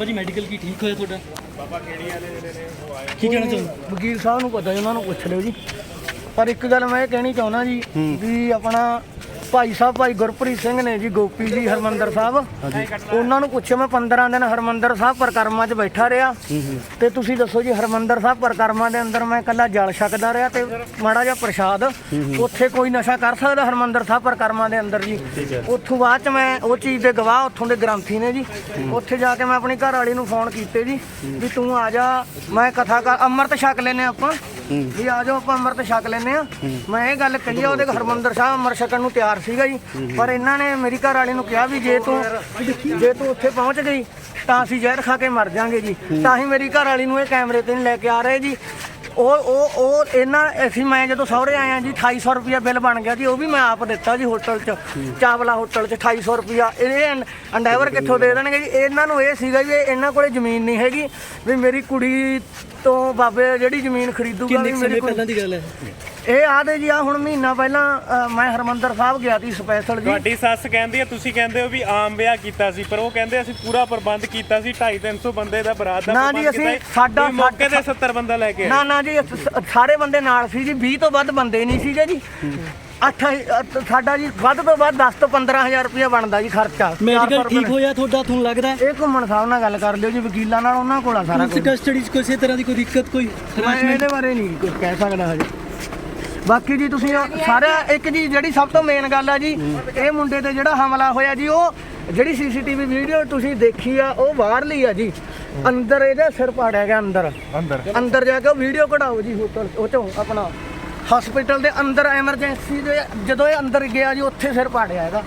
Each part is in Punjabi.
ਬਾਬਾ ਜੀ ਮੈਡੀਕਲ ਕੀ ਠੀਕ ਹੋਇਆ ਤੁਹਾਡਾ? ਕੀ ਕਹਿਣਾ ਚਾਹੁੰਦੇ? ਵਕੀਲ ਸਾਹਿਬ ਨੂੰ ਪਤਾ ਜੀ ਉਹਨਾਂ ਨੂੰ ਪੁੱਛ ਲਿਓ ਜੀ। ਪਰ ਇੱਕ ਗੱਲ ਮੈਂ ਇਹ ਕਹਿਣੀ ਚਾਹੁੰਦਾ ਜੀ ਵੀ ਆਪਣਾ ਭਾਈ ਸਾਹਿਬ ਭਾਈ ਗੁਰਪ੍ਰੀਤ ਸਿੰਘ ਨੇ ਜੀ ਗੋਪੀ ਜੀ ਹਰਮੰਦਰ ਸਾਹਿਬ। ਉਹਨਾਂ ਨੂੰ ਪੁੱਛਿਆ ਮੈਂ 15 ਦਿਨ ਹਰਮੰਦਰ ਸਾਹਿਬ ਪਰਕਰਮਾ 'ਚ ਬੈਠਾ ਰਿਹਾ। ਤੇ ਤੁਸੀਂ ਦੱਸੋ ਜੀ ਹਰਮੰਦਰ ਸਾਹਿਬ ਪਰਕਰਮਾ ਦੇ ਅੰਦਰ ਮੈਂ ਇਕੱਲਾ ਜਲ ਛਕਦਾ ਰਿਹਾ ਤੇ ਮਾੜਾ ਜਿਹਾ ਪ੍ਰਸ਼ਾਦ। ਉੱਥੇ ਕੋਈ ਨਸ਼ਾ ਕਰ ਸਕਦਾ ਹਰਮੰਦਰ ਸਾਹਿਬ ਪਰਕਰਮਾ ਦੇ ਅੰਦਰ ਜੀ? ਉੱਥੋਂ ਬਾਅਦ ਚ ਮੈਂ ਉਹ ਚੀਜ਼ ਦੇ ਗਵਾਹ ਉੱਥੋਂ ਦੇ ਗ੍ਰੰਥੀ ਨੇ ਜੀ। ਉੱਥੇ ਜਾ ਕੇ ਮੈਂ ਆਪਣੀ ਘਰ ਵਾਲੀ ਨੂੰ ਫੋਨ ਕੀਤੇ ਜੀ ਵੀ ਤੂੰ ਆ ਜਾ ਮੈਂ ਕਥਾ ਕਰ ਅੰਮ੍ਰਿਤ ਛਕ ਲੈਨੇ ਆਪਾਂ। ਵੀ ਆ ਜਾਓ ਆਪਾਂ ਅੰਮ੍ਰਿਤ ਛਕ ਲੈਨੇ ਆ ਮੈਂ ਇਹ ਗੱਲ ਕਹੀ ਆ ਉਹਦੇ ਹਰਮੰਦਰ ਸਾਹਿਬ ਅੰਮ੍ਰਿਤ ਛਕਣ ਨੂੰ ਤਿਆਰ ਸੀਗਾ ਜੀ। ਪਰ ਇਹਨਾਂ ਨੇ ਮੇਰੀ ਘਰ ਵਾਲੀ ਨੂੰ ਕਿਹਾ ਵੀ ਜੇ ਤੂੰ ਜੇ ਤੂੰ ਉੱਥੇ ਪਹੁੰਚ ਗਈ ਤਾਂ ਅਸੀਂ ਜ਼ਹਿਰ ਖਾ ਕੇ ਮਰ ਜਾਾਂਗੇ ਜੀ। ਤਾਂ ਹੀ ਮੇਰੀ ਘਰ ਵਾਲੀ ਨੂੰ ਇਹ ਕੈਮਰੇ ਤੇ ਨਹੀਂ ਲੈ ਕੇ ਆ ਰਹੇ ਜੀ। ਉਹ ਉਹ ਉਹ ਇਹਨਾਂ ਅਸੀਂ ਮੈਂ ਜਦੋਂ ਸਹੁਰੇ ਆਇਆ ਜੀ 2800 ਰੁਪਿਆ ਬਿੱਲ ਬਣ ਗਿਆ ਜੀ ਉਹ ਵੀ ਮੈਂ ਆਪ ਦਿੱਤਾ ਜੀ ਹੋਟਲ 'ਚ। ਚਾਵਲਾ ਹੋਟਲ 'ਚ 2800 ਰੁਪਿਆ ਇਹ ਅੰਡਾਈਵਰ ਕਿੱਥੋਂ ਦੇ ਦੇਣਗੇ ਜੀ? ਇਹਨਾਂ ਨੂੰ ਇਹ ਸੀਗਾ ਵੀ ਇਹਨਾਂ ਕੋਲੇ ਜ਼ਮੀਨ ਨਹੀਂ ਹੈਗੀ। ਵੀ ਮੇਰੀ ਕੁੜੀ ਤੋਂ ਬਾਬੇ ਜਿਹੜੀ ਜ਼ਮੀਨ ਖਰੀਦੂਗਾ ਵੀ ਮੇਰੀ ਪਹਿਲਾਂ ਦੀ ਗੱਲ ਹੈ? ਇਹ ਆਦੇ ਜੀ ਆ ਹੁਣ ਮਹੀਨਾ ਪਹਿਲਾਂ ਅ, ਮੈਂ ਹਰਮੰਦਰ ਸਾਹਿਬ ਗਿਆ ਸੀ ਸਪੈਸ਼ਲ ਜੀ। ਤੁਹਾਡੀ ਸੱਸ ਕਹਿੰਦੀ ਹੈ ਤੁਸੀਂ ਕਹਿੰਦੇ ਹੋ ਵੀ ਆਮ ਵਿਆਹ ਕੀਤਾ ਸੀ ਪਰ ਉਹ ਕਹਿੰਦੇ ਅਸੀਂ ਪੂਰਾ ਪ੍ਰਬੰਧ ਕੀਤਾ ਸੀ 2.5 300 ਬੰਦੇ ਦਾ ਬਰਾਤ ਦਾ ਨਾ ਪ੍ਰਬੰਧ ਜੀ, ਅਸੀਂ- ਸੀ। ਸਾਡਾ- ਤੁਸੀਂ ਮੌਕੇ ਤੇ 70 ਬੰਦਾ ਲੈ ਕੇ ਆਏ ਨਾ ਨਾ ਜੀ ਸ- ਸ- ਸਾਰੇ ਬੰਦੇ ਨਾਲ ਸੀ ਜੀ 20 ਤੋਂ ਵੱਧ ਬੰਦੇ ਨਹੀਂ ਸੀਗੇ ਜੀ। ਅੱਠ ਅੱਠ- ਸਾਡਾ ਜੀ ਵੱਧ ਤੋਂ ਵੱਧ 10 ਤੋਂ 15000 ਰੁਪਇਆ ਬਣਦਾ ਜੀ ਖਰਚਾ। ਮੈਡੀਕਲ 400 ਠੀਕ ਹੋਇਆ ਤੁਹਾਡਾ ਤੁਹਾਨੂੰ ਲੱਗਦਾ ਹੈ? ਇਹ ਘੁੰਮਣ ਸਾਹਿਬ ਨਾਲ ਗੱਲ ਕਰ ਲਿਓ ਜੀ ਵਕੀਲਾਂ ਨਾਲ ਉਹਨਾਂ ਕੋਲ ਆ ਸਾਰਾ ਕੁਝ ਕਸਟਡੀ 'ਚ ਕਿਸੇ ਤਰ੍ਹਾਂ ਦੀ ਕੋਈ ਦਿੱਕਤ ਕੋਈ ਮੈਂ? ਇਹਦੇ ਬਾਰੇ ਨਹੀਂ ਕੁਝ ਕਹਿ ਸਕਦਾ ਹਜੇ। ਬਾਕੀ ਜੀ ਤੁਸੀਂ ਸਾਰਾ ਇੱਕ ਜੀ ਜਿਹੜੀ ਸਭ ਤੋਂ ਮੇਨ ਗੱਲ ਆ ਜੀ ਇਹ ਮੁੰਡੇ ਤੇ ਜਿਹੜਾ ਹਮਲਾ ਹੋਇਆ ਜੀ ਉਹ ਜਿਹੜੀ ਸੀਸੀਟੀਵੀ ਵੀਡੀਓ ਤੁਸੀਂ ਦੇਖੀ ਆ ਉਹ ਬਾਹਰਲੀ ਆ ਜੀ। ਅੰਦਰ ਇਹਦੇ ਸਿਰ ਪਾੜਿਆ ਗਿਆ ਅੰਦਰ। ਅੰਦਰ। ਅੰਦਰ ਜਾ ਕੇ ਉਹ ਵੀਡੀਓ ਕਢਾਓ ਜੀ ਹੋਟਲ ਉਹ ਚੋਂ ਆਪਣਾ ਹਸਪੀਟਲ ਦੇ ਅੰਦਰ ਐਮਰਜੈਂਸੀ ਦੇ ਜਦੋਂ ਇਹ ਅੰਦਰ ਗਿਆ ਜੀ ਉੱਥੇ ਸਿਰ ਪਾੜਿਆ ਹੈਗਾ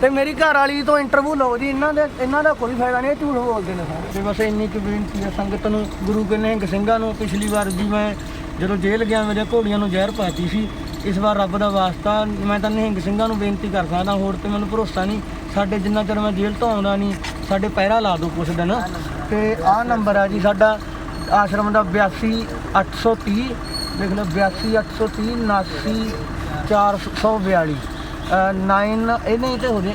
ਤੇ ਮੇਰੀ ਘਰ ਵਾਲੀ ਤੋਂ ਇੰਟਰਵਿਊ ਲਓ ਜੀ ਇਹਨਾਂ ਦੇ ਇਹਨਾਂ ਦਾ ਕੋਈ ਫਾਇਦਾ ਨਹੀਂ ਝੂਠ ਬੋਲਦੇ ਨੇ ਸਾਰੇ। ਬਸ ਇੰਨੀ ਕੁ ਬੇਨਤੀ ਹੈ ਸੰਗਤ ਨੂੰ ਗੁਰੂ ਨਿਹੰਗ ਸਿੰਘਾਂ ਨੂੰ ਪਿਛਲੀ ਵਾਰ ਜੀ ਮੈਂ ਜਦੋਂ ਜੇਲ੍ਹ ਗਿਆ, ਮੇਰੇ ਘੋੜੀਆਂ ਨੂੰ ਜ਼ਹਿਰ ਪਾਤੀ ਸੀ। ਇਸ ਵਾਰ ਰੱਬ ਦਾ ਵਾਸਤਾ, ਮੈਂ ਤਾਂ ਨਿਹੰਗ ਸਿੰਘਾਂ ਨੂੰ ਬੇਨਤੀ ਕਰ ਸਕਦਾ, ਹੋਰ ਤੇ ਮੈਨੂੰ ਭਰੋਸਾ ਨਹੀਂ। ਸਾਡੇ ਜਿੰਨਾ ਚਿਰ ਮੈਂ ਜੇਲ੍ਹ ਤੋਂ ਆਉਂਦਾ ਨਹੀਂ, ਸਾਡੇ ਪਹਿਰਾ ਲਾ ਦਿਓ ਕੁਛ ਦਿਨ। ਤੇ ਆਹ ਨੰਬਰ ਆ ਜੀ ਸਾਡਾ ਆਸ਼ਰਮ ਦਾ 82830 ਦੇਖ ਲਓ 82830 79442 9 ਇਹ ਨਹੀਂ ਤੇ ਹੋ ਜੇ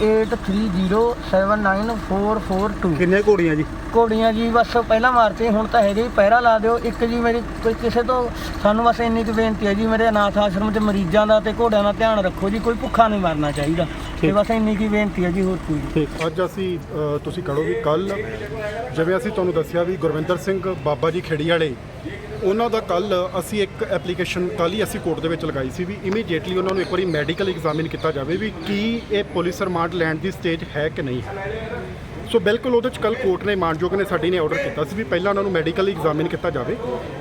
8283079442 ਕਿੰਨੇ ਘੋੜੀਆਂ ਜੀ? ਘੋੜੀਆਂ ਜੀ ਬਸ ਪਹਿਲਾਂ ਮਾਰਤੇ ਹੁਣ ਤਾਂ ਹੈਗੇ ਹੀ ਪਹਿਰਾ ਲਾ ਦਿਓ। ਇੱਕ ਜੀ ਮੇਰੀ ਕੋਈ ਕਿਸੇ ਤੋਂ ਸਾਨੂੰ ਬਸ ਇੰਨੀ ਕੁ ਬੇਨਤੀ ਹੈ ਜੀ ਮੇਰੇ ਅਨਾਥ ਆਸ਼ਰਮ 'ਚ ਮਰੀਜ਼ਾਂ ਦਾ ਤੇ ਘੋੜਿਆਂ ਦਾ ਧਿਆਨ ਰੱਖੋ ਜੀ ਕੋਈ ਭੁੱਖਾ ਨਹੀਂ ਮਰਨਾ ਚਾਹੀਦਾ। ਤੇ ਬਸ ਇੰਨੀ ਕੀ ਬੇਨਤੀ ਹੈ ਜੀ ਹੋਰ ਕੋਈ ਨਹੀਂ। ਅੱਜ ਅਸੀਂ ਅ, ਤੁਸੀਂ ਕਹੋ ਵੀ ਕੱਲ ਜਿਵੇਂ ਅਸੀਂ ਤੁਹਾਨੂੰ ਦੱਸਿਆ ਵੀ ਗੁਰਵਿੰਦਰ ਸਿੰਘ ਬਾਬਾ ਜੀ ਖੇੜੀ ਵਾਲੇ ਉਹਨਾਂ ਦਾ ਕੱਲ ਅਸੀਂ ਇੱਕ ਐਪਲੀਕੇਸ਼ਨ ਕੱਲ ਹੀ ਅਸੀਂ ਕੋਰਟ ਦੇ ਵਿੱਚ ਲਗਾਈ ਸੀ ਵੀ ਇਮੀਡੀਏਟਲੀ ਉਹਨਾਂ ਨੂੰ ਇੱਕ ਵਾਰੀ ਮੈਡੀਕਲ ਐਗਜ਼ਾਮਿਨ ਕੀਤਾ ਜਾਵੇ ਵੀ ਕੀ ਇਹ ਪੁਲਿਸ ਰਿਮਾਂਡ ਲੈਣ ਦੀ ਸਟੇਜ ਹੈ ਕਿ ਨਹੀਂ। ਹੈ ਸੋ ਬਿਲਕੁਲ ਉਹਦੇ ਚ ਕੱਲ ਕੋਰਟ ਨੇ ਮਾਨਯੋਗ ਨੇ ਸਾਡੀ ਨੇ ਆਰਡਰ ਕੀਤਾ ਸੀ ਵੀ ਪਹਿਲਾਂ ਉਹਨਾਂ ਨੂੰ ਮੈਡੀਕਲ ਐਗਜ਼ਾਮਿਨ ਕੀਤਾ ਜਾਵੇ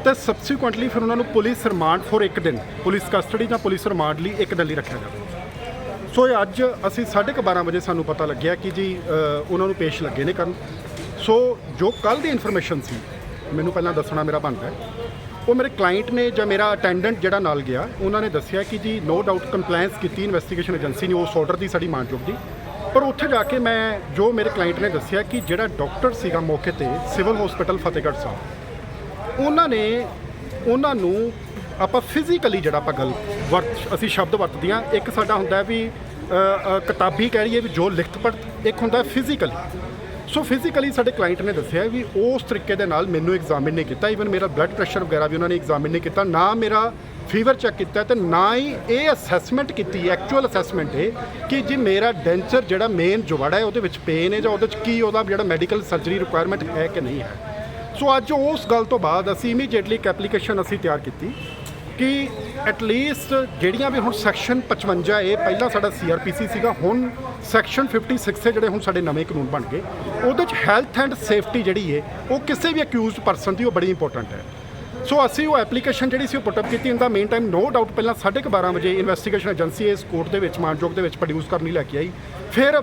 ਤੇ ਸਬਸੀਕੁਐਂਟਲੀ ਫਿਰ ਉਹਨਾਂ ਨੂੰ ਪੁਲਿਸ ਰਿਮਾਂਡ ਫੋਰ ਇੱਕ ਦਿਨ, ਪੁਲਿਸ ਕਸਟਡੀ ਜਾਂ ਪੁਲਿਸ ਰਿਮਾਂਡ ਲਈ ਇੱਕ ਦਿਨ ਲਈ ਰੱਖਿਆ ਜਾਵੇ। ਸੋ ਇਹ ਅੱਜ ਅਸੀਂ 12:30 ਵਜੇ ਸਾਨੂੰ ਪਤਾ ਲੱਗਿਆ ਕਿ ਜੀ ਉਹਨਾਂ ਨੂੰ ਪੇਸ਼ ਲੱਗੇ ਨੇ ਕਰਨ। ਸੋ ਜੋ ਕੱਲ ਦੀ ਇਨਫੋਰਮੇਸ਼ਨ ਸੀ ਮੈਨੂੰ ਪਹਿਲਾਂ ਦੱਸਣਾ ਮੇਰਾ ਬਣਦਾ ਹੈ। ਉਹ ਮੇਰੇ ਕਲਾਇੰਟ ਨੇ ਜਾਂ ਮੇਰਾ ਅਟੈਂਡੈਂਟ ਜਿਹੜਾ ਨਾਲ ਗਿਆ, ਉਹਨਾਂ ਨੇ ਦੱਸਿਆ ਕਿ ਜੀ ਨੋ ਡਾਊਟ ਕੰਪਲਾਈਂਸ ਕੀਤੀ ਇਨਵੈਸਟੀਗੇਸ਼ਨ ਏਜੰਸੀ ਨੇ ਉਸ ਆਰਡਰ ਦੀ ਸਾਡੀ ਮਾਨਯੋਗ ਦੀ। ਪਰ ਉੱਥੇ ਜਾ ਕੇ ਮੈਂ ਜੋ ਮੇਰੇ ਕਲਾਇੰਟ ਨੇ ਦੱਸਿਆ ਕਿ ਜਿਹੜਾ ਡਾਕਟਰ ਸੀਗਾ ਮੌਕੇ ਤੇ ਸਿਵਲ ਹਸਪੀਟਲ ਫਤਿਹਗੜ੍ਹ ਸਾਹਿਬ, ਉਹਨਾਂ ਨੇ ਉਹਨਾਂ ਨੂੰ ਆਪਾਂ ਫਿਜ਼ੀਕਲੀ ਜਿਹੜਾ ਆਪਾਂ ਗੱਲ ਵਰਤ, ਅਸੀਂ ਸ਼ਬਦ ਵਰਤਦੇ ਹਾਂ, ਇੱਕ ਸਾਡਾ ਹੁੰਦਾ ਵੀ ਕਿਤਾਬੀ ਕਹਿ ਲਈਏ ਵੀ ਜੋ ਲਿਖਤ ਪੜ੍ਹ, ਇੱਕ ਹੁੰਦਾ ਫਿਜ਼ੀਕਲੀ ਸੋ ਫਿਜ਼ੀਕਲੀ ਸਾਡੇ ਕਲਾਇੰਟ ਨੇ ਦੱਸਿਆ ਵੀ ਉਸ ਤਰੀਕੇ ਦੇ ਨਾਲ ਮੈਨੂੰ ਐਗਜ਼ਾਮਿਨ ਨਹੀਂ ਕੀਤਾ ਈਵਨ ਮੇਰਾ ਬਲੱਡ ਪ੍ਰੈਸ਼ਰ ਵਗੈਰਾ ਵੀ ਉਹਨਾਂ ਨੇ ਐਗਜ਼ਾਮਿਨ ਨਹੀਂ ਕੀਤਾ, ਨਾ ਮੇਰਾ ਫੀਵਰ ਚੈੱਕ ਕੀਤਾ ਤੇ ਨਾ ਹੀ ਇਹ ਅਸੈਸਮੈਂਟ ਕੀਤੀ ਐਕਚੁਅਲ ਅਸੈਸਮੈਂਟ ਹੈ ਕਿ ਜੀ ਮੇਰਾ ਡੈਂਚਰ ਜਿਹੜਾ ਮੇਨ ਜੋੜਾ ਹੈ ਉਹਦੇ ਵਿੱਚ ਪੇਨ ਹੈ ਜਾਂ ਉਹਦੇ ਵਿੱਚ ਕੀ ਉਹਦਾ ਜਿਹੜਾ ਮੈਡੀਕਲ ਸਰਜਰੀ ਰਿਕੁਆਇਰਮੈਂਟ ਹੈ ਕਿ ਨਹੀਂ ਹੈ। ਸੋ ਅੱਜ ਉਸ ਗੱਲ ਤੋਂ ਬਾਅਦ ਅਸੀਂ ਇਮੀਡੀਏਟਲੀ ਇੱਕ ਐਪਲੀਕੇਸ਼ਨ ਅਸੀਂ ਤਿਆਰ ਕੀਤੀ। ਕਿ ਐਟਲੀਸਟ ਜਿਹੜੀਆਂ ਵੀ ਹੁਣ ਸੈਕਸ਼ਨ 55 ਇਹ ਪਹਿਲਾਂ ਸਾਡਾ ਸੀਆਰਪੀਸੀ ਸੀਗਾ, ਹੁਣ ਸੈਕਸ਼ਨ 56 ਹੈ ਜਿਹੜੇ ਹੁਣ ਸਾਡੇ ਨਵੇਂ ਕਾਨੂੰਨ ਬਣ ਗਏ, ਉਹਦੇ ਚ ਹੈਲਥ ਐਂਡ ਸੇਫਟੀ ਜਿਹੜੀ ਹੈ ਉਹ ਕਿਸੇ ਵੀ ਅਕਿਊਜ਼ਡ ਪਰਸਨ ਦੀ ਉਹ ਬੜੀ ਇੰਪੋਰਟੈਂਟ ਹੈ। ਸੋ ਅਸੀਂ ਉਹ ਐਪਲੀਕੇਸ਼ਨ ਜਿਹੜੀ ਸੀ ਉਹ ਪੁੱਟ ਅਪ ਕੀਤੀ in meantime no doubt ਪਹਿਲਾਂ 12:30 ਵਜੇ ਇਨਵੈਸਟੀਗੇਸ਼ਨ ਏਜੰਸੀ ਇਸ ਕੋਰਟ ਦੇ ਵਿੱਚ, ਮਾਨਯੋਗ ਦੇ ਵਿੱਚ ਪ੍ਰੋਡਿਊਸ ਕਰਨ ਲਈ ਲੈ ਕੇ ਆਈ। ਫਿਰ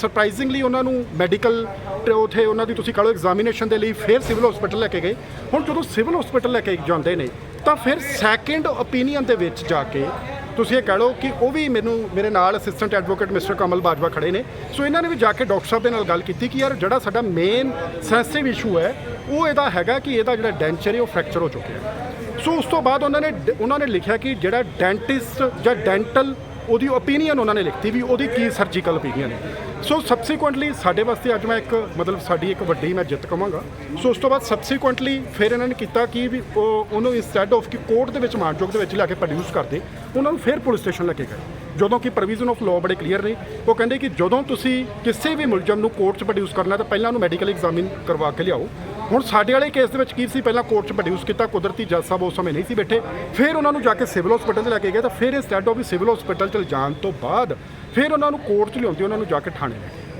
ਸਰਪ੍ਰਾਈਜ਼ਿੰਗਲੀ ਉਹਨਾਂ ਨੂੰ ਮੈਡੀਕਲ ਤੇ ਉਥੇ ਉਹਨਾਂ ਦੀ ਤੁਸੀਂ ਕਹ ਲਓ ਐਗਜ਼ਾਮੀਨੇਸ਼ਨ ਦੇ ਲਈ ਫਿਰ ਸਿਵਲ ਹਸਪੀਟਲ ਲੈ ਕੇ ਗਏ। ਹੁਣ ਜਦੋਂ ਸਿਵਲ ਹਸਪੀਟਲ ਲੈ ਕੇ ਜਾਂਦੇ ਨੇ ਤਾਂ ਫਿਰ ਸੈਕਿੰਡ ਓਪੀਨੀਅਨ ਦੇ ਵਿੱਚ ਜਾ ਕੇ ਤੁਸੀਂ ਇਹ ਕਹਿ ਲਓ ਕਿ ਉਹ ਵੀ ਮੈਨੂੰ, ਮੇਰੇ ਨਾਲ assistant advocate mister Kamal Bajwa ਖੜੇ ਨੇ। ਸੋ ਇਹਨਾਂ ਨੇ ਵੀ ਜਾ ਕੇ ਡਾਕਟਰ ਸਾਹਿਬ ਦੇ ਨਾਲ ਗੱਲ ਕੀਤੀ ਕਿ ਯਾਰ ਜਿਹੜਾ ਸਾਡਾ ਮੇਨ ਸੈਂਸਿਟਿਵ ਇਸ਼ੂ ਹੈ, ਉਹ ਇਹਦਾ ਹੈਗਾ ਕਿ ਇਹਦਾ ਜਿਹੜਾ ਡੈਂਚਰ ਹੈ ਉਹ ਫ੍ਰੈਕਚਰ ਹੋ ਚੁੱਕਿਆ ਸੋ ਉਸ ਤੋਂ ਬਾਅਦ ਉਹਨਾਂ ਨੇ ਉਹਨਾਂ ਨੇ ਲਿਖਿਆ ਕਿ ਜਿਹੜਾ ਡੈਂਟਿਸਟ ਜਾਂ ਡੈਂਟਲ ਉਹਦੀ ਓਪੀਨੀਅਨ ਉਹਨਾਂ ਨੇ ਲਿਖਤੀ ਵੀ ਉਹਦੀ ਕੀ ਸਰਜੀਕਲ ਓਪੀਨੀਅਨ ਹੈ। ਸੋ ਸਬਸੀਕੁਐਂਟਲੀ ਸਾਡੇ ਵਾਸਤੇ ਅੱਜ ਮੈਂ ਇੱਕ, ਮਤਲਬ ਸਾਡੀ ਇੱਕ ਵੱਡੀ ਮੈਂ ਜਿੱਤ ਕਵਾਂਗਾ। ਸੋ ਉਸ ਤੋਂ ਬਾਅਦ ਸਬਸੀਕੁਐਂਟਲੀ ਫਿਰ ਇਹਨਾਂ ਨੇ ਕੀਤਾ ਕਿ ਵੀ ਉਹ, ਉਹਨੂੰ ਇੰਸਟੈਡ ਆਫ ਕਿ ਕੋਰਟ ਦੇ ਵਿੱਚ, ਮਾਨਯੋਗ ਦੇ ਵਿੱਚ ਲਿਆ ਕੇ ਪ੍ਰੋਡਿਊਸ ਕਰਦੇ। ਉਹਨਾਂ ਨੂੰ ਫਿਰ ਪੁਲਿਸ ਸਟੇਸ਼ਨ ਲੈ ਕੇ ਗਏ। ਜਦੋਂ ਕਿ ਪ੍ਰੋਵੀਜ਼ਨ ਆਫ ਲਾਅ ਬੜੇ ਕਲੀਅਰ ਨੇ। ਉਹ ਕਹਿੰਦੇ ਕਿ ਜਦੋਂ ਤੁਸੀਂ ਕਿਸੇ ਵੀ ਮੁਲਜ਼ਮ ਨੂੰ ਕੋਰਟ 'ਚ ਪ੍ਰੋਡਿਊਸ ਕਰਨਾ ਤਾਂ ਪਹਿਲਾਂ ਉਹਨੂੰ ਮੈਡੀਕਲ ਐਗਜ਼ਾਮਿਨ ਕਰਵਾ ਕੇ ਲਿਆਓ। ਹੁਣ ਸਾਡੇ ਵਾਲੇ ਕੇਸ ਦੇ ਵਿੱਚ ਕੀ ਸੀ? ਪਹਿਲਾਂ ਕੋਰਟ 'ਚ ਪ੍ਰੋਡਿਊਸ ਕੀਤਾ, ਕੁਦਰਤੀ ਜੱਜ ਸਾਹਿਬ ਉਸ ਸਮੇਂ ਨਹੀਂ ਸੀ ਬੈਠੇ। ਫਿਰ ਉਹਨਾਂ ਨੂੰ ਜਾ ਕੇ ਸਿਵਲ ਹਸਪੀਟਲ 'ਚ ਲੈ ਕੇ ਗਏ ਤਾਂ ਫਿਰ ਇੰਸਟੈਡ ਆਫ ਵੀ ਸਿਵਲ ਹਸਪੀਟਲ 'ਚ ਜਾਣ ਤੋਂ ਬਾਅਦ ਫਿਰ ਉਹਨਾਂ ਨੂੰ ਕੋਰਟ 'ਚ ਲਿਆਉਂਦੇ, ਉਹਨਾਂ ਨੂੰ ਜਾ ਕੇ ਥਾਣੇ ਲੈ ਗਏ।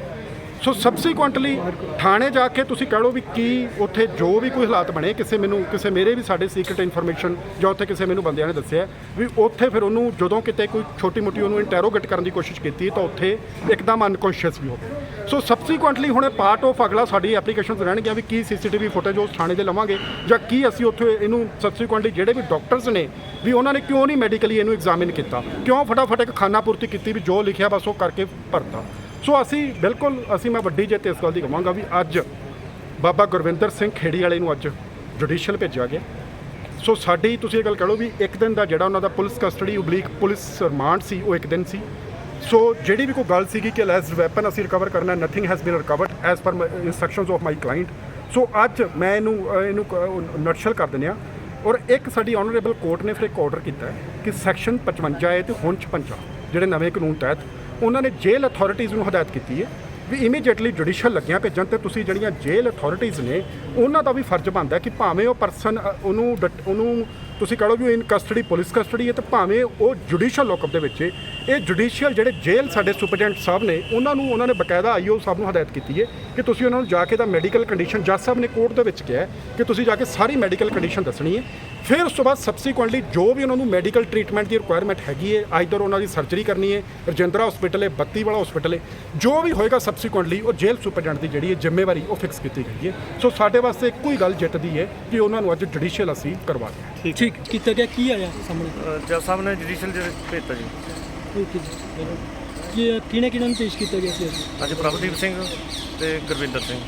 ਸੋ ਸਬਸੀਕੁਐਂਟਲੀ ਥਾਣੇ ਜਾ ਕੇ ਤੁਸੀਂ ਕਹਿ ਲਓ ਵੀ ਕੀ ਉੱਥੇ ਜੋ ਵੀ ਕੋਈ ਹਾਲਾਤ ਬਣੇ, ਕਿਸੇ ਮੈਨੂੰ, ਕਿਸੇ ਮੇਰੇ ਵੀ ਸਾਡੇ ਸੀਕ੍ਰੀਟ ਇਨਫੋਰਮੇਸ਼ਨ ਜਾਂ ਉੱਥੇ ਕਿਸੇ ਮੈਨੂੰ ਬੰਦਿਆਂ ਨੇ ਦੱਸਿਆ ਵੀ ਉੱਥੇ ਫਿਰ ਉਹਨੂੰ ਜਦੋਂ ਕਿਤੇ ਕੋਈ ਛੋਟੀ ਮੋਟੀ ਉਹਨੂੰ ਇੰਟਰੋਗੇਟ ਕਰਨ ਦੀ ਕੋਸ਼ਿਸ਼ ਕੀਤੀ ਤਾਂ ਉੱਥੇ ਇੱਕਦਮ ਅਨਕੌਂਸ਼ੀਅਸ ਵੀ ਹੋ ਗਏ। ਸੋ ਸਬਸੀਕੁਐਂਟਲੀ ਹੁਣ ਪਾਰਟ ਆਫ ਅਗਲਾ ਸਾਡੀ ਐਪਲੀਕੇਸ਼ਨਸ ਰਹਿਣਗੀਆਂ ਵੀ ਕੀ ਸੀਸੀਟੀਵੀ ਫੁਟੇਜ ਉਸ ਥਾਣੇ ਦੇ ਲਵਾਂਗੇ ਜਾਂ ਕੀ ਅਸੀਂ ਉੱਥੇ ਇਹਨੂੰ ਸਬਸੀਕੁਐਂਟਲੀ ਜਿਹੜੇ ਵੀ ਡਾਕਟਰਸ ਨੇ ਵੀ ਉਹਨਾਂ ਨੇ ਕਿਉਂ ਨਹੀਂ ਮੈਡੀਕਲੀ ਇਹਨੂੰ ਐਗਜ਼ਾਮਿਨ ਕੀਤਾ? ਕਿਉਂ ਫਟਾਫਟ ਇੱਕ ਖਾਨਾਪੂਰਤੀ ਕੀਤੀ ਵੀ ਜੋ ਲਿਖਿਆ ਬਸ ਉਹ ਕਰਕੇ ਭਰਤਾ? ਸੋ ਅਸੀਂ ਬਿਲਕੁਲ, ਅਸੀਂ ਮੈਂ ਵੱਡੀ ਜਿੱਤ ਇਸ ਗੱਲ ਦੀ ਕਹਾਂਗਾ ਵੀ ਅੱਜ ਬਾਬਾ ਗੁਰਵਿੰਦਰ ਸਿੰਘ ਖੇੜੀ ਵਾਲੇ ਨੂੰ ਅੱਜ ਜੁਡੀਸ਼ੀਅਲ ਭੇਜਿਆ ਗਿਆ। ਸੋ ਸਾਡੀ ਤੁਸੀਂ ਇਹ ਗੱਲ ਕਹ ਲਓ ਵੀ ਇੱਕ ਦਿਨ ਦਾ ਜਿਹੜਾ ਉਹਨਾਂ ਦਾ police custody oblique police remand ਸੀ, ਉਹ ਇੱਕ ਦਿਨ ਸੀ। ਸੋ ਜਿਹੜੀ ਵੀ ਕੋਈ ਗੱਲ ਸੀਗੀ ਕਿ ਲੈਸ ਵੈਪਨ ਅਸੀਂ ਰਿਕਵਰ ਕਰਨਾ nothing has been recovered as per instructions of my client so ਅੱਜ ਮੈਂ ਇਹਨੂੰ ਅਹ, ਇਹਨੂੰ ਨਟਸ਼ਲ ਕਰ ਦਿੰਦੇ ਆ ਔਰ ਇੱਕ ਸਾਡੀ ਆਨਰੇਬਲ ਕੋਰਟ ਨੇ ਫਿਰ ਇੱਕ ਆਰਡਰ ਕੀਤਾ ਕਿ ਸੈਕਸ਼ਨ 55 ਹੈ ਤੇ ਹੁਣ 56 ਜਿਹੜੇ ਨਵੇਂ ਕਾਨੂੰਨ ਤਹਿਤ ਉਹਨਾਂ ਨੇ ਜੇਲ੍ਹ ਅਥਾਰਟੀਜ਼ ਨੂੰ ਹਦਾਇਤ ਕੀਤੀ ਹੈ ਵੀ ਇਮੀਡੀਏਟਲੀ ਜੁਡੀਸ਼ੀਅਲ ਲੱਗਿਆ ਭੇਜਣ ਤੇ ਤੁਸੀਂ ਜਿਹੜੀਆਂ ਜੇਲ੍ਹ ਅਥਾਰਟੀਜ਼ ਨੇ ਉਹਨਾਂ ਦਾ ਵੀ ਫਰਜ਼ ਬਣਦਾ ਕਿ ਭਾਵੇਂ ਉਹ ਪਰਸਨ ਉਹਨੂੰ ਡਟ- ਉਹਨੂੰ ਤੁਸੀਂ ਕਹ ਲਓ ਵੀ ਇਨ ਕਸਟਡੀ ਪੁਲਿਸ ਕਸਟਡੀ ਹੈ ਤੇ ਭਾਵੇਂ ਉਹ ਜੁਡੀਸ਼ੀਅਲ ਲੋਕਅਪ ਦੇ ਵਿੱਚ ਇਹ ਜੁਡੀਸ਼ੀਅਲ ਜਿਹੜੇ ਜੇਲ੍ਹ ਸਾਡੇ ਸੁਪਰਡੈਂਟ ਸਾਹਿਬ ਨੇ ਉਹਨਾਂ ਨੂੰ ਉਹਨਾਂ ਨੇ ਬਕਾਇਦਾ ਆਈਓ ਸਾਹਿਬ ਨੂੰ ਹਦਾਇਤ ਕੀਤੀ ਹੈ ਕਿ ਤੁਸੀਂ ਉਹਨਾਂ ਨੂੰ ਜਾ ਕੇ ਦਾ ਮੈਡੀਕਲ ਕੰਡੀਸ਼ਨ ਜੱਜ ਸਾਹਿਬ ਨੇ ਕੋਰਟ ਦੇ ਵਿੱਚ ਕਿਹਾ ਕਿ ਤੁਸੀਂ ਜਾ ਕੇ ਸਾਰੀ ਮੈਡੀਕਲ ਕੰਡੀਸ਼ਨ ਦੱਸਣੀ ਹੈ। ਫਿਰ ਉਸ ਤੋਂ ਬਾਅਦ ਸਬਸੀਕੁਐਂਟਲੀ ਜੋ ਵੀ ਉਹਨਾਂ ਨੂੰ ਮੈਡੀਕਲ ਟ੍ਰੀਟਮੈਂਟ ਦੀ ਰਿਕੁਆਇਰਮੈਂਟ ਹੈਗੀ ਹੈ ਆਈਦਰ ਉਹਨਾਂ ਦੀ ਸਰਜਰੀ ਕਰਨੀ ਹੈ ਰਜਿੰਦਰਾ ਹਸਪੀਟਲ ਹੈ ਬੱਤੀ ਵਾਲਾ ਹਸਪੀਟਲ ਹੈ ਜੋ ਵੀ ਹੋਏਗਾ ਸਬਸੀਕੁਐਂਟਲੀ ਉਹ ਜੇਲ੍ਹ ਸੁਪਰਡੈਂਟ ਦੀ ਜਿਹੜੀ ਹੈ ਜ਼ਿੰਮੇਵਾਰੀ ਉਹ ਫਿਕਸ ਕੀਤੀ ਗਈ ਹੈ। ਸੋ ਸਾਡੇ ਵਾਸਤੇ ਇੱਕੋ ਹੀ ਗੱਲ ਜਿੱਤਦੀ ਹੈ ਕਿ ਉਹਨਾਂ ਨੂੰ ਅੱਜ ਜੁਡੀਸ਼ੀਅਲ ਅਸੀਂ ਕਰਵਾ ਦਿਆ ਠੀਕ ਕੀਤਾ ਗਿਆ ਕੀ ਆਇਆ ਸਾਹਮਣੇ? ਜੱਜ ਸਾਹਿਬ ਨੇ ਜੁਡੀਸ਼ੀਅਲ ਦੇ ਭੇਜਤਾ ਜੀ। ਕੀ ਕਿਹਨੇ ਕਿਹਨਾਂ ਨੂੰ ਪੇਸ਼ ਕੀਤਾ ਗਿਆ ਸੀ ਅੱਜ? ਅੱਜ ਪ੍ਰਭਦੀਪ ਸਿੰਘ ਤੇ ਗੁਰਵਿੰਦਰ ਸਿੰਘ।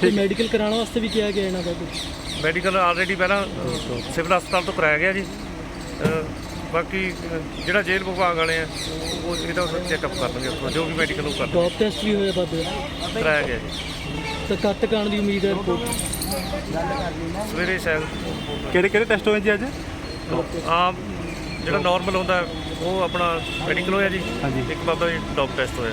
ਤੇ ਮੈਡੀਕਲ ਕਰਾਉਣ ਵਾਸਤੇ ਵੀ ਕਿਹਾ ਗਿਆ ਇਹਨਾਂ ਦਾ ਕੁਝ ਮੈਡੀਕਲ ਆਲਰੇਡੀ ਪਹਿਲਾਂ ਅ, ਸਿਵਲ ਹਸਪਤਾਲ ਤੋਂ ਕਰਾਇਆ ਗਿਆ ਜੀ। ਅ, ਬਾਕੀ ਅ, ਜਿਹੜਾ ਜੇਲ੍ਹ ਵਿਭਾਗ ਵਾਲੇ ਆ ਉਹ- ਉਹ ਇਹਦਾ ਚੈੱਕਅਪ ਕਰਨਗੇ ਉੱਥੋਂ ਜੋ ਵੀ ਮੈਡੀਕਲ ਉਹ ਕਰਨਗੇ। ਡੋਪ ਟੈਸਟ ਵੀ ਹੋਇਆ ਬਾਬੇ ਕਰਾਇਆ ਗਿਆ ਜੀ। ਤਾਂ ਕੱਟ ਕਾਣ ਦੀ ਉਮੀਦ ਹੈ ਰਿਪੋਰਟ ਸਵੇਰੇ ਸ਼ਾਇਦ ਕਿਹੜੇ ਕਿਹੜੇ ਟੈਸਟ ਹੋਏ ਜੀ ਅੱਜ? ਆਮ ਜਿਹੜਾ ਨਾਰਮਲ ਹੁੰਦਾ ਉਹ ਆਪਣਾ ਮੈਡੀਕਲ ਹੋਇਆ ਜੀ। ਇੱਕ ਬਾਬਾ ਜੀ ਡੌਪ ਟੈਸਟ ਹੋਇਆ।